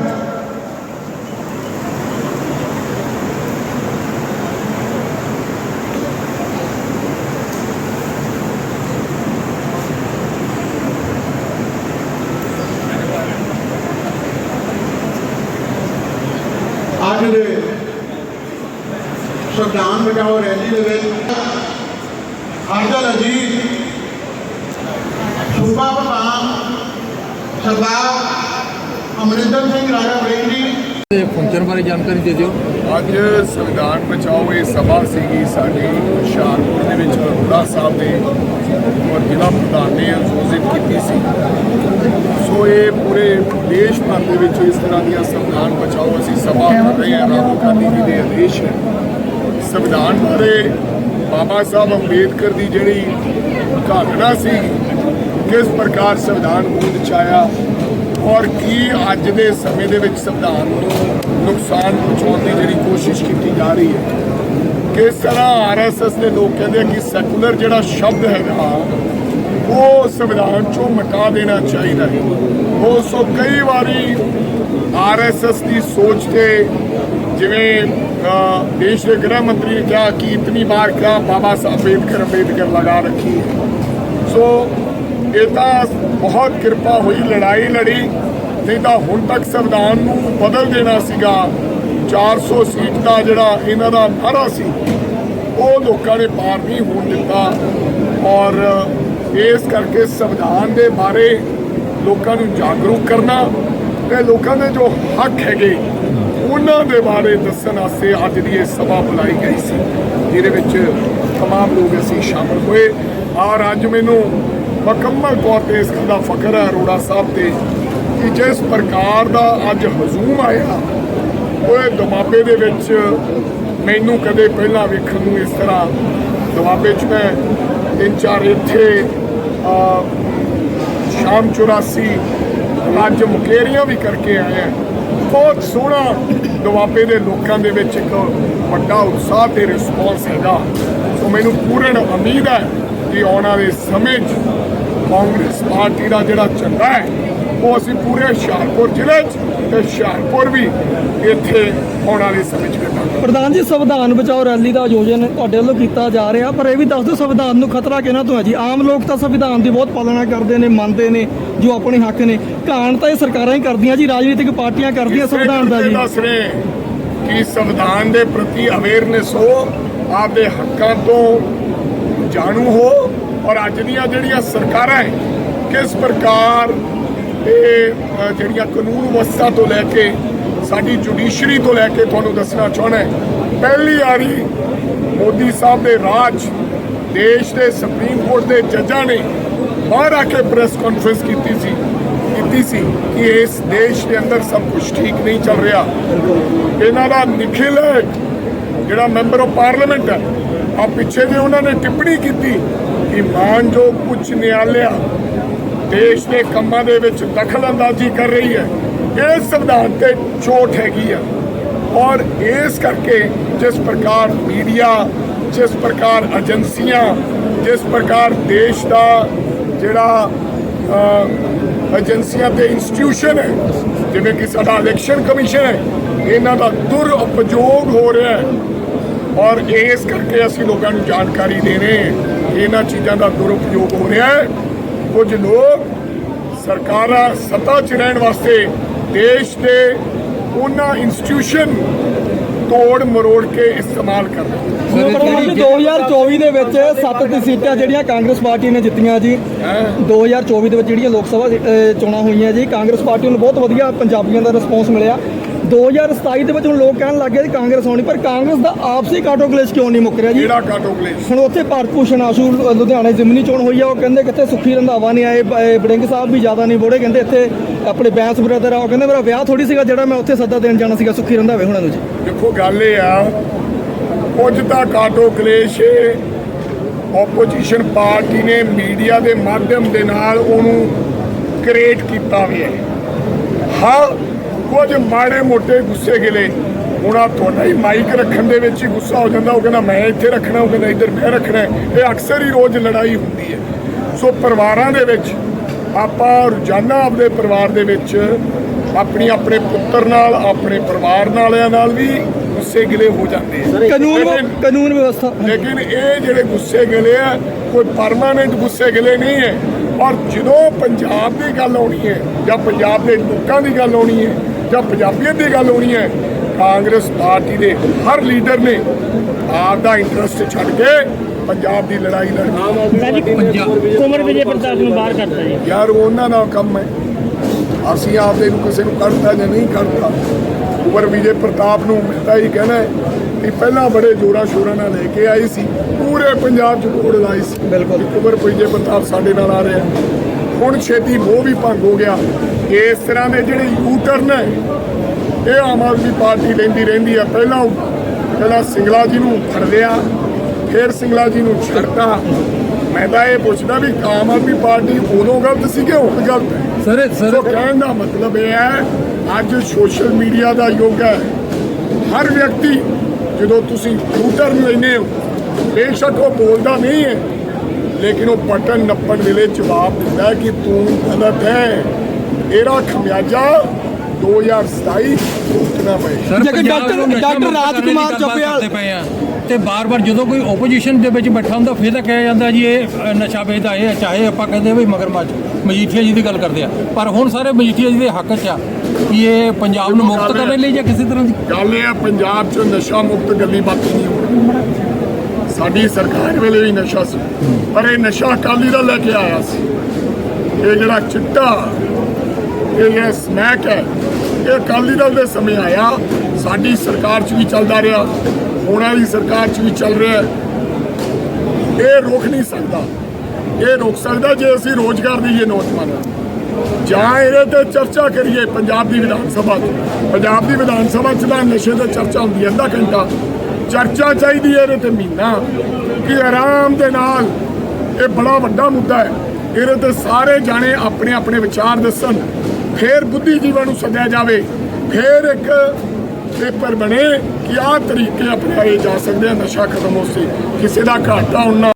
ਕਰਨ ਅੱਜ ਦੇ ਸੰਵਿਧਾਨ ਬਚਾਓ ਰੈਲੀ ਦੇ ਵਿੱਚ ਅਰਜਨ ਅਜੀਤ ਸੂਬਾ ਪ੍ਰਧਾਨ ਸਰਦਾਰ ਅਮਰਿੰਦਰ ਸਿੰਘ ਰਾਜਾ ਜੀ ਤੇ ਫੰਕਸ਼ਨ ਬਾਰੇ ਜਾਣਕਾਰੀ ਦੇ ਦਿਓ। ਅੱਜ ਸੰਵਿਧਾਨ ਬਚਾਓ ਇਹ ਸਭਾ ਸੀਗੀ ਸਾਡੀ ਹੁਸ਼ਿਆਰਪੁਰ ਦੇ ਵਿੱਚ ਅਰੋੜਾ ਸਾਹਿਬ ਨੇ ਔਰ ਜ਼ਿਲ੍ਹਾ ਪ੍ਰਧਾਨ ਨੇ ਆਯੋਜਿਤ ਕੀਤੀ ਸੀ। ਸੋ ਇਹ ਪੂਰੇ ਦੇਸ਼ ਭਰ ਦੇ ਵਿੱਚ ਇਸ ਤਰ੍ਹਾਂ ਦੀਆਂ ਸੰਵਿਧਾਨ ਬਚਾਓ ਅਸੀਂ ਸਭਾ ਕਰ ਰਹੇ ਹਾਂ ਰਾਹੁਲ ਗਾਂਧੀ ਜੀ ਦੇ ਆਦੇਸ਼ ਹੈ। ਸੰਵਿਧਾਨ ਬਾਰੇ ਬਾਬਾ ਸਾਹਿਬ ਅੰਬੇਦਕਰ ਦੀ ਜਿਹੜੀ ਘਾਲਣਾ ਸੀ ਕਿਸ ਪ੍ਰਕਾਰ ਸੰਵਿਧਾਨ ਹੋਂਦ ਚ ਆਇਆ ਔਰ ਕੀ ਅੱਜ ਦੇ ਸਮੇਂ ਦੇ ਵਿੱਚ ਸੰਵਿਧਾਨ ਨੂੰ ਨੁਕਸਾਨ ਪਹੁੰਚਾਉਣ ਦੀ ਜਿਹੜੀ ਕੋਸ਼ਿਸ਼ ਕੀਤੀ ਜਾ ਰਹੀ ਹੈ? ਕਿਸ ਤਰ੍ਹਾਂ ਆਰਐਸਐਸ ਦੇ ਲੋਕ ਕਹਿੰਦੇ ਆ ਕਿ ਸੈਕੂਲਰ ਜਿਹੜਾ ਸ਼ਬਦ ਹੈਗਾ, ਉਹ ਸੰਵਿਧਾਨ ਚੋਂ ਮਿਟਾ ਦੇਣਾ ਚਾਹੀਦਾ ਹੈ। ਉਹ ਸੋ ਕਈ ਵਾਰੀ ਆਰਐਸਐਸ ਦੀ ਸੋਚ ਤੇ ਜਿਵੇਂ ਦੇਸ਼ ਦੇ ਗ੍ਰਹਿ ਮੰਤਰੀ ਨੇ ਕਿਹਾ ਕਿ ਇਤਨੀ ਵਾਰ ਕਿਹਾ, ਬਾਬਾ ਸਾਹਿਬ ਅੰਬੇਦਕਰ ਅੰਬੇਦਕਰ ਲਗਾ ਰੱਖੀ ਹੈ। ਸੋ ਇਹ ਤਾਂ ਬਹੁਤ ਕਿਰਪਾ ਹੋਈ ਲੜਾਈ ਲੜੀ ਨਹੀਂ ਤਾਂ ਹੁਣ ਤੱਕ ਸੰਵਿਧਾਨ ਨੂੰ ਬਦਲ ਦੇਣਾ ਸੀਗਾ 400 ਸੀਟ ਦਾ ਜਿਹੜਾ ਇਹਨਾਂ ਦਾ ਨਾਰਾ ਸੀ ਉਹ ਲੋਕਾਂ ਨੇ ਪਾਰ ਨਹੀਂ ਹੋਣ ਦਿੱਤਾ ਔਰ ਇਸ ਕਰਕੇ ਸੰਵਿਧਾਨ ਦੇ ਬਾਰੇ ਲੋਕਾਂ ਨੂੰ ਜਾਗਰੂਕ ਕਰਨਾ ਤੇ ਲੋਕਾਂ ਦੇ ਜੋ ਹੱਕ ਹੈਗੇ ਉਹਨਾਂ ਦੇ ਬਾਰੇ ਦੱਸਣ ਵਾਸਤੇ ਅੱਜ ਦੀ ਇਹ ਸਭਾ ਬੁਲਾਈ ਗਈ ਸੀ ਜਿਹਦੇ ਵਿੱਚ तमाम ਲੋਕ ਅਸੀਂ ਸ਼ਾਮਲ ਹੋਏ ਔਰ ਅੱਜ ਮੈਨੂੰ ਮੁਕੰਮਲ ਤੌਰ ਤੇ ਇਸ ਗੱਲ ਦਾ ਫਖਰ ਹੈ ਅਰੋੜਾ ਸਾਹਿਬ ਤੇ ਕਿ ਜਿਸ ਪ੍ਰਕਾਰ ਦਾ ਅੱਜ ਹਜ਼ੂਮ ਆਇਆ ਉਹ ਦੁਆਬੇ ਦੇ ਵਿੱਚ ਮੈਨੂੰ ਕਦੇ ਪਹਿਲਾਂ ਵੇਖਣ ਨੂੰ ਇਸ ਤਰ੍ਹਾਂ ਦੁਆਬੇ 'ਚ ਮੈਂ ਤਿੰਨ ਚਾਰ ਇੱਥੇ ਸ਼ਾਮ 84 ਅੱਜ ਮੁਕੇਰੀਆਂ ਵੀ ਕਰਕੇ ਆਇਆ। ਬਹੁਤ ਸੋਹਣਾ ਦੁਆਬੇ ਦੇ ਲੋਕਾਂ ਦੇ ਵਿੱਚ ਇੱਕ ਵੱਡਾ ਉਤਸ਼ਾਹ ਤੇ ਰਿਸਪੌਂਸ ਹੈਗਾ। ਸੋ ਮੈਨੂੰ ਪੂਰਨ ਉਮੀਦ ਹੈ ਕਿ ਆਉਣ ਵਾਲੇ ਸਮੇਂ 'ਚ ਕਾਂਗਰਸ ਪਾਰਟੀ ਦਾ ਜਿਹੜਾ ਝੰਡਾ ਹੈ ਉਹ ਅਸੀਂ ਪੂਰੇ ਹੁਸ਼ਿਆਰਪੁਰ ਜ਼ਿਲ੍ਹੇ 'ਚ ਤੇ ਹੁਸ਼ਿਆਰਪੁਰ ਵੀ ਇੱਥੇ ਆਉਣ ਵਾਲੇ ਸਮੇਂ 'ਚ ਕਰਾਂਗੇ। ਪ੍ਰਧਾਨ ਜੀ ਸੰਵਿਧਾਨ ਬਚਾਓ ਰੈਲੀ ਦਾ ਆਯੋਜਨ ਤੁਹਾਡੇ ਵੱਲੋਂ ਕੀਤਾ ਜਾ ਰਿਹਾ ਪਰ ਇਹ ਵੀ ਦੱਸ ਦਿਓ ਸੰਵਿਧਾਨ ਨੂੰ ਖਤਰਾ ਕਿਹਨਾਂ ਤੋਂ ਹੈ ਜੀ? ਆਮ ਲੋਕ ਤਾਂ ਸੰਵਿਧਾਨ ਦੀ ਬਹੁਤ ਪਾਲਣਾ ਕਰਦੇ ਨੇ ਮੰਨਦੇ ਨੇ ਜੋ ਆਪਣੇ ਹੱਕ ਨੇ। ਕਾਣ ਤਾਂ ਇਹ ਸਰਕਾਰਾਂ ਹੀ ਕਰਦੀਆਂ ਜੀ ਰਾਜਨੀਤਿਕ ਪਾਰਟੀਆਂ ਕਰਦੀਆਂ ਸੰਵਿਧਾਨ ਦਾ ਜੀ। ਦੱਸ ਰਹੇ ਕਿ ਸੰਵਿਧਾਨ ਦੇ ਪ੍ਰਤੀ ਅਵੇਅਰਨੈਸ ਹੋ ਆਪਦੇ ਹੱਕਾਂ ਤੋਂ ਜਾਣੂ ਹੋ ਔਰ ਅੱਜ ਦੀਆਂ ਜਿਹੜੀਆਂ ਸਰਕਾਰਾਂ ਹੈ, ਕਿਸ ਪ੍ਰਕਾਰ ਇਹ ਜਿਹੜੀਆਂ ਕਾਨੂੰਨ ਵਿਵਸਥਾ ਤੋਂ ਲੈ ਕੇ, ਸਾਡੀ ਜੁਡੀਸ਼ਰੀ ਤੋਂ ਲੈ ਕੇ ਤੁਹਾਨੂੰ ਦੱਸਣਾ ਚਾਹਣਾ ਪਹਿਲੀ ਵਾਰੀ ਮੋਦੀ ਸਾਹਿਬ ਦੇ ਰਾਜ ਦੇਸ਼ ਦੇ ਸੁਪਰੀਮ ਕੋਰਟ ਦੇ ਜੱਜਾਂ ਨੇ ਬਾਹਰ ਆ ਕੇ ਪ੍ਰੈਸ ਕਾਨਫਰੰਸ ਕੀਤੀ ਸੀ ਕੀਤੀ ਸੀ ਕਿ ਇਸ ਦੇਸ਼ ਦੇ ਅੰਦਰ ਸਭ ਕੁਝ ਠੀਕ ਨਹੀਂ ਚੱਲ ਰਿਹਾ। ਇਹਨਾਂ ਦਾ ਨਿਖਿਲ ਜਿਹੜਾ ਮੈਂਬਰ ਆਫ ਪਾਰਲੀਮੈਂਟ ਹੈ ਆ ਪਿੱਛੇ ਜੇ ਉਹਨਾਂ ਨੇ ਟਿੱਪਣੀ ਕੀਤੀ ਕਿ ਮਾਨਯੋਗ ਉੱਚ ਨਿਆਲਿਆ, ਦੇਸ਼ ਦੇ ਕੰਮਾਂ ਦੇ ਵਿੱਚ ਦਖਲ ਅੰਦਾਜ਼ੀ ਕਰ ਰਹੀ ਹੈ, ਇਹ ਸੰਵਿਧਾਨ ਤੇ ਚੋਟ ਹੈਗੀ ਆ। ਔਰ ਇਸ ਕਰਕੇ ਜਿਸ ਪ੍ਰਕਾਰ ਮੀਡੀਆ, ਜਿਸ ਪ੍ਰਕਾਰ ਏਜੰਸੀਆਂ, ਜਿਸ ਪ੍ਰਕਾਰ ਦੇਸ਼ ਦਾ ਜਿਹੜਾ ਏਜੰਸੀਆਂ ਤੇ ਇੰਸਟੀਟਿਊਸ਼ਨ ਹੈ, ਜਿਵੇਂ ਕਿ ਸਾਡਾ ਇਲੈਕਸ਼ਨ ਕਮਿਸ਼ਨ ਹੈ, ਇਹਨਾਂ ਦਾ ਦੁਰਉਪਯੋਗ ਹੋ ਰਿਹਾ ਹੈ। ਔਰ ਇਸ ਕਰਕੇ ਅਸੀਂ ਲੋਕਾਂ ਨੂੰ ਜਾਣਕਾਰੀ ਦੇ ਰਹੇ ਹਾਂ। ਇਹਨਾਂ ਚੀਜ਼ਾਂ ਦਾ ਦੁਰਉਪਯੋਗ ਹੋ ਰਿਹਾ ਹੈ। ਕੁਝ ਲੋਕ ਸਰਕਾਰਾਂ ਸੱਤਾ 'ਚ ਰਹਿਣ ਵਾਸਤੇ ਦੇਸ਼ ਦੇ ਉਹਨਾਂ ਇੰਸਟੀਟਿਊਸ਼ਨ ਤੋੜ ਮਰੋੜ ਕੇ ਇਸਤੇਮਾਲ ਕਰ ਰਹੇ ਹਨ। ਪ੍ਰਧਾਨ ਜੀ 2024 ਦੇ ਵਿੱਚ 7 ਸੀਟਾਂ ਜਿਹੜੀਆਂ ਕਾਂਗਰਸ ਪਾਰਟੀ ਨੇ ਜਿੱਤੀਆਂ ਜੀ। 2024 ਦੇ ਵਿੱਚ ਜਿਹੜੀਆਂ ਲੋਕ ਸਭਾ ਚੋਣਾਂ ਹੋਈਆਂ ਜੀ ਕਾਂਗਰਸ ਪਾਰਟੀ ਨੂੰ ਬਹੁਤ ਵਧੀਆ ਪੰਜਾਬੀਆਂ ਦਾ ਰਿਸਪੌਂਸ ਮਿਲਿਆ। 2027 ਦੇ ਵਿੱਚ ਹੁਣ ਲੋਕ ਕਹਿਣ ਲੱਗੇ ਕਿ ਕਾਂਗਰਸ ਆਉਣੀ ਪਰ ਕਾਂਗਰਸ ਦਾ ਆਪਸੀ ਕਾਟੋ ਕਲੇਸ਼ ਕਿਉਂ ਨਹੀਂ ਮੁੱਕ ਰਿਹਾ ਜੀ? ਜਿਹੜਾ ਕਾਟੋ ਕਲੇਸ਼? ਹੁਣ ਉੱਥੇ ਭਾਰਤ ਭੂਸ਼ਣ ਆਸ਼ੂ ਲੁਧਿਆਣੇ ਜ਼ਿਮਨੀ ਚੋਣ ਹੋਈ ਆ ਉਹ ਕਹਿੰਦੇ ਕਿੱਥੇ ਸੁਖੀ ਰੰਧਾਵਾ ਨਹੀਂ ਆਏ ਬੜਿੰਗ ਸਾਹਿਬ ਵੀ ਜ਼ਿਆਦਾ ਨਹੀਂ ਬੋੜੇ ਕਹਿੰਦੇ ਇੱਥੇ ਆਪਣੇ ਬੈਂਸ ਬ੍ਰਦਰ ਆ ਉਹ ਕਹਿੰਦੇ ਮੇਰਾ ਵਿਆਹ ਥੋੜੀ ਸੀਗਾ ਜਿਹੜਾ ਮੈਂ ਉੱਥੇ ਸੱਦਾ ਦੇਣ ਜਾਣਾ ਸੀਗਾ ਸੁਖੀ ਰੰਧਾਵੇ ਹੁਣਾਂ ਨੂੰ ਜੀ। ਦੇਖੋ ਗੱਲ ਇਹ ਆ ਕੁਝ ਤਾਂ ਕਾਟੋ ਕਲੇਸ਼ ਆਪੋਜੀਸ਼ਨ ਪਾਰਟੀ ਨੇ ਮੀਡੀਆ ਦੇ ਮਾਧਿਅਮ ਦੇ ਨਾਲ ਉਹਨੂੰ ਕ੍ਰੀਏਟ ਕੀਤਾ ਵੀ ਹੈ। ਹਾਂ ਕੁਝ ਮਾੜੇ ਮੋਟੇ ਗੁੱਸੇ ਗਿਲੇ। ਹੁਣ ਆ ਤੁਹਾਡਾ ਹੀ ਮਾਈਕ ਰੱਖਣ ਦੇ ਵਿੱਚ ਹੀ ਗੁੱਸਾ ਹੋ ਜਾਂਦਾ। ਉਹ ਕਹਿੰਦਾ ਮੈਂ ਇੱਥੇ ਰੱਖਣਾ ਉਹ ਕਹਿੰਦਾ ਇੱਧਰ ਮੈਂ ਰੱਖਣਾ। ਇਹ ਅਕਸਰ ਹੀ ਰੋਜ਼ ਲੜਾਈ ਹੁੰਦੀ ਹੈ। ਸੋ ਪਰਿਵਾਰਾਂ ਦੇ ਵਿੱਚ ਆਪਾਂ ਰੋਜ਼ਾਨਾ ਆਪਦੇ ਪਰਿਵਾਰ ਦੇ ਵਿੱਚ ਆਪਣੀ ਆਪਣੇ ਪੁੱਤਰ ਨਾਲ ਆਪਣੇ ਪਰਿਵਾਰ ਨਾਲਿਆਂ ਨਾਲ ਵੀ ਗੁੱਸੇ ਗਿਲੇ ਹੋ ਜਾਂਦੇ ਆ ਕਾਨੂੰਨ ਕਾਨੂੰਨ ਵਿਵਸਥਾ ਲੇਕਿਨ ਇਹ ਜਿਹੜੇ ਗੁੱਸੇ ਗਿਲੇ ਆ ਕੋਈ ਪਰਮਾਨੈਂਟ ਗੁੱਸੇ ਗਿਲੇ ਨਹੀਂ ਹੈ। ਔਰ ਜਦੋਂ ਪੰਜਾਬ ਦੀ ਗੱਲ ਆਉਣੀ ਹੈ ਜਾਂ ਪੰਜਾਬ ਦੇ ਲੋਕਾਂ ਦੀ ਗੱਲ ਆਉਣੀ ਹੈ ਜਾਂ ਪੰਜਾਬੀਅਤ ਦੀ ਗੱਲ ਆਉਣੀ ਹੈ ਕਾਂਗਰਸ ਪਾਰਟੀ ਦੇ ਹਰ ਲੀਡਰ ਨੇ ਆਪ ਦਾ ਇੰਟਰਸਟ ਛੱਡ ਕੇ ਪੰਜਾਬ ਦੀ ਲੜਾਈ ਲੜਨੀ ਕੁਮਰ ਵਿਜੇ ਪ੍ਰਤਾਪ ਨੂੰ ਬਾਹਰ ਕਰਤਾ ਜੀ। ਯਾਰ ਉਹ ਉਹਨਾਂ ਦਾ ਕੰਮ ਹੈ। ਅਸੀਂ ਆਪਦੇ ਨੂੰ ਕਿਸੇ ਨੂੰ ਕੱਢਤਾ ਜਾਂ ਨਹੀਂ ਕੱਢਤਾ ਉਮਰ ਵਿਜੇ ਪ੍ਰਤਾਪ ਨੂੰ ਮੈਂ ਤਾਂ ਇਹ ਕਹਿਣਾ ਹੈ ਕਿ ਪਹਿਲਾਂ ਬੜੇ ਜੋਰਾ ਸ਼ੋਰਾਂ ਨਾਲ ਲੈ ਕੇ ਆਈ ਸੀ। ਪੂਰੇ ਪੰਜਾਬ 'ਚ ਕੋੜ ਲਾਈ ਸੀ। ਬਿਲਕੁਲ। ਉਮਰ ਵਿਜੇ ਪ੍ਰਤਾਪ ਸਾਡੇ ਨਾਲ ਆ ਰਿਹਾ। ਹੁਣ ਛੇਤੀ ਮੋਹ ਵੀ ਭੰਗ ਹੋ ਗਿਆ। ਇਸ ਤਰ੍ਹਾਂ ਦੇ ਜਿਹੜੇ ਯੂ ਟਰਨ ਹੈ ਇਹ ਆਮ ਆਦਮੀ ਪਾਰਟੀ ਲੈਂਦੀ ਰਹਿੰਦੀ ਆ। ਪਹਿਲਾਂ ਪਹਿਲਾਂ ਸਿੰਗਲਾ ਜੀ ਨੂੰ ਫੜ ਲਿਆ ਫਿਰ ਸਿੰਗਲਾ ਜੀ ਨੂੰ ਛੱਡਤਾ। ਮੈਂ ਤਾਂ ਇਹ ਪੁੱਛਦਾ ਵੀ ਆਮ ਆਦਮੀ ਪਾਰਟੀ ਉਦੋਂ ਗਲਤ ਸੀ ਕਿ ਹੁਣ ਗਲਤ ਹੈ? ਸਰ ਸਰ ਕਹਿਣ ਦਾ ਮਤਲਬ ਇਹ ਹੈ ਅੱਜ ਸੋਸ਼ਲ ਮੀਡੀਆ ਦਾ ਯੁੱਗ ਹੈ। ਹਰ ਵਿਅਕਤੀ ਜਦੋਂ ਤੁਸੀਂ ਟੂਟਰ ਲੈਨੇ ਹੋ ਬੇਸ਼ੱਕ ਉਹ ਬੋਲਦਾ ਨਹੀਂ ਹੈ ਲੇਕਿਨ ਉਹ ਬਟਨ ਨੱਪਣ ਵੇਲੇ ਜਵਾਬ ਦਿੰਦਾ ਕਿ ਤੂੰ ਗਲਤ ਹੈ। ਇਹਦਾ ਖਮਿਆਜਾ 2027 ਭੁਗਤਣਾ ਸਰ ਜੇਕਰ ਡਾਕਟਰ- ਡਾਕਟਰ ਮੁਕਤ ਰਾਜ ਕਰਨ ਦੀ ਕੁਮਾਰ ਗੱਲਬਾਤ ਚੱਬੇਵਾਲ- ਕਰਦੇ ਪਏ ਆ ਤੇ ਬਾਰ-ਬਾਰ ਜਦੋਂ ਕੋਈ ਓਪੋਜੀਸ਼ਨ ਦੇ ਵਿੱਚ ਬੈਠਾ ਹੁੰਦਾ ਫਿਰ ਤਾਂ ਕਿਹਾ ਜਾਂਦਾ ਜੀ ਇਹ ਨਸ਼ਾ ਵੇਚਦਾ ਇਹ ਹੈ, ਚਾਹੇ ਆਪਾਂ ਕਹਿੰਦੇ ਵੀ ਮਗਰਮੱਛ ਮਜੀਠੀਆ ਜੀ ਦੀ ਗੱਲ ਕਰਦੇ ਆ। ਪਰ ਹੁਣ ਸਾਰੇ ਮਜੀਠੀਆ ਜੀ ਦੇ ਹੱਕ 'ਚ ਆ ਕਿ ਇਹ ਪੰਜਾਬ ਨੂੰ ਮੁਕਤ ਕਰਨ ਲਈ ਜਾਂ ਕਿਸੇ ਤਰ੍ਹਾਂ ਦੀ ਗੱਲ ਇਹ ਹੈ ਪੰਜਾਬ 'ਚ ਨਸ਼ਾ ਮੁਕਤ ਗੱਲੀ ਬਾਤ ਨਹੀਂ ਹੋਣੀ। ਸਾਡੀ ਸਰਕਾਰ ਵੇਲੇ ਵੀ ਨਸ਼ਾ ਸੀ ਪਰ ਇਹ ਨਸ਼ਾ ਅਕਾਲੀ ਦਾ ਲੈ ਕੇ ਆਇਆ ਸੀ। ਇਹ ਜਿਹੜਾ ਚਿੱਟਾ ਇਹ ਜਿਹੜਾ ਸਮੈਕ ਹੈ। ਇਹ ਅਕਾਲੀ ਦਲ ਦੇ ਸਮੇਂ ਆਇਆ। ਸਾਡੀ ਸਰਕਾਰ 'ਚ ਵੀ ਚੱਲਦਾ ਰਿਹਾ। ਹੁਣ ਵਾਲੀ ਸਰਕਾਰ 'ਚ ਵੀ ਚੱਲ ਰਿਹਾ ਇਹ ਰੋਕ ਨਹੀਂ ਸਕਦਾ। ਇਹ ਰੋਕ ਸਕਦਾ ਜੇ ਅਸੀਂ ਰੋਜ਼ਗਾਰ ਦਈਏ ਨੌਜਵਾਨਾਂ ਨੂੰ ਜਾਂ ਇਹਦੇ ਤੇ ਚਰਚਾ ਕਰੀਏ ਪੰਜਾਬ ਦੀ ਵਿਧਾਨ ਸਭਾ 'ਚ। ਪੰਜਾਬ ਦੀ ਵਿਧਾਨ ਸਭਾ 'ਚ ਤਾਂ ਨਸ਼ੇ ਤੇ ਚਰਚਾ ਹੁੰਦੀ ਹੈ ਅੱਧਾ ਘੰਟਾ। ਚਰਚਾ ਚਾਹੀਦੀ ਹੈ ਇਹਦੇ ਤੇ ਮਹੀਨਾ। ਕਿ ਆਰਾਮ ਦੇ ਨਾਲ ਇਹ ਬੜਾ ਵੱਡਾ ਮੁੱਦਾ ਹੈ। ਇਹਦੇ ਤੇ ਸਾਰੇ ਜਾਣੇ ਆਪਣੇ ਆਪਣੇ ਵਿਚਾਰ ਦੱਸਣ। ਫਿਰ ਬੁੱਧੀਜੀਵਾਂ ਨੂੰ ਸੱਦਿਆ ਜਾਵੇ, ਫਿਰ ਇੱਕ ਪੇਪਰ ਬਣੇ ਕਿ ਆਹ ਤਰੀਕੇ ਅਪਣਾਏ ਜਾ ਸਕਦੇ ਆ, ਨਸ਼ਾ ਖਤਮ ਹੋ ਸੇ ਕਿਸੇ ਦਾ ਘਾਟਾ ਹੁਣ